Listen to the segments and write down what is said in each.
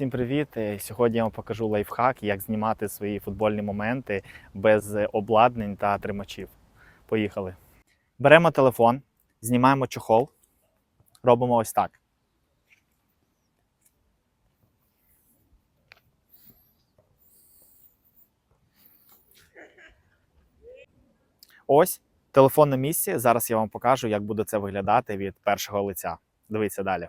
Всім привіт! Е, Сьогодні я вам покажу лайфхак, як знімати свої футбольні моменти без обладнань та тримачів. Поїхали. Беремо телефон, знімаємо чохол, робимо ось так. Ось телефон на місці. Зараз я вам покажу, як буде це виглядати від першого лиця. Дивіться далі.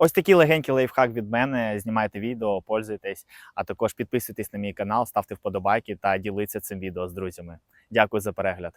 Ось такий легенький лайфхак від мене. Знімайте відео, пользуйтесь, а також підписуйтесь на мій канал, ставте вподобайки та діліться цим відео з друзями. Дякую за перегляд.